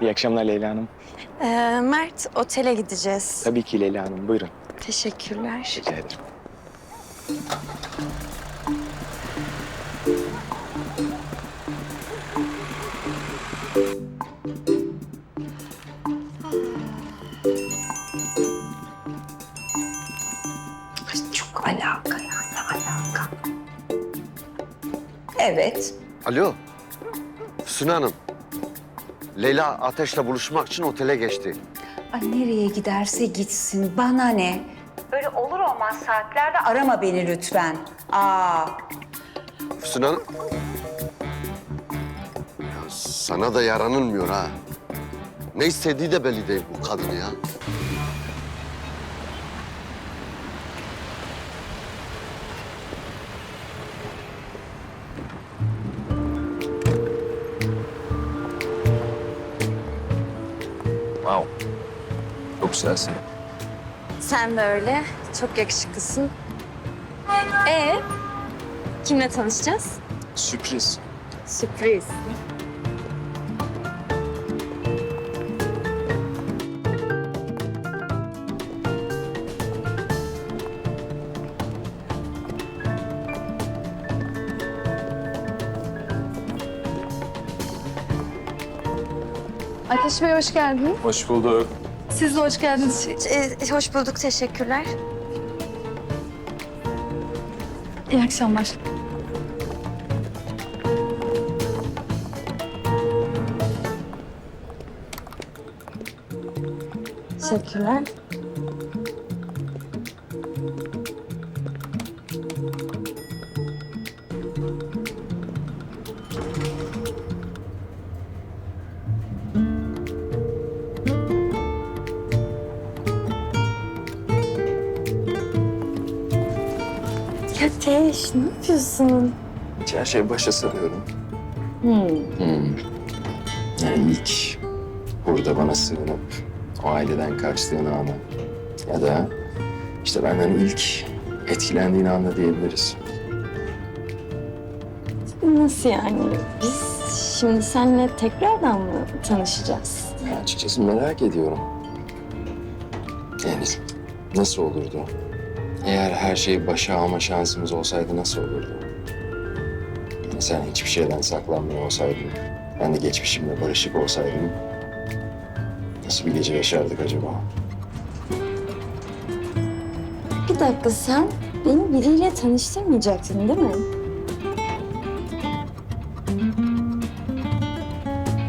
İyi akşamlar Leyla Hanım. Ee, Mert, otele gideceğiz. Tabii ki Leyla Hanım. Buyurun. Teşekkürler. Rica ederim. Ay, Çok alaka ya, ne alaka? Evet. Alo. Füsun Hanım. Leyla Ateş'le buluşmak için otele geçti. Ay nereye giderse gitsin, bana ne? Öyle olur olmaz saatlerde arama beni lütfen. Aa, Füsun Hanım. Ya sana da yaranılmıyor ha. Ne istediği de belli değil bu kadın ya. Wow. Çok güzelsin. Sen de öyle. Çok yakışıklısın. Ee, kimle tanışacağız? Sürpriz. Sürpriz. Ateş Bey hoş geldiniz. Hoş bulduk. Siz de hoş geldiniz. Ee, hoş bulduk, teşekkürler. İyi akşamlar. Teşekkürler. Ateş, ne yapıyorsun? Her şey başa sarıyorum. Hmm. Hmm. Yani ilk burada bana sığınıp o aileden kaçtığın anı ya da işte benden ilk etkilendiğin anda diyebiliriz. Nasıl yani? Biz şimdi seninle tekrardan mı tanışacağız? Ya açıkçası merak ediyorum. Yani nasıl olurdu? Eğer her şey başa alma şansımız olsaydı nasıl olurdu? Sen hiçbir şeyden saklanmıyor olsaydın, ben de geçmişimle barışık olsaydım nasıl bir gece yaşardık acaba? Bir dakika sen beni biriyle tanıştırmayacaktın değil mi?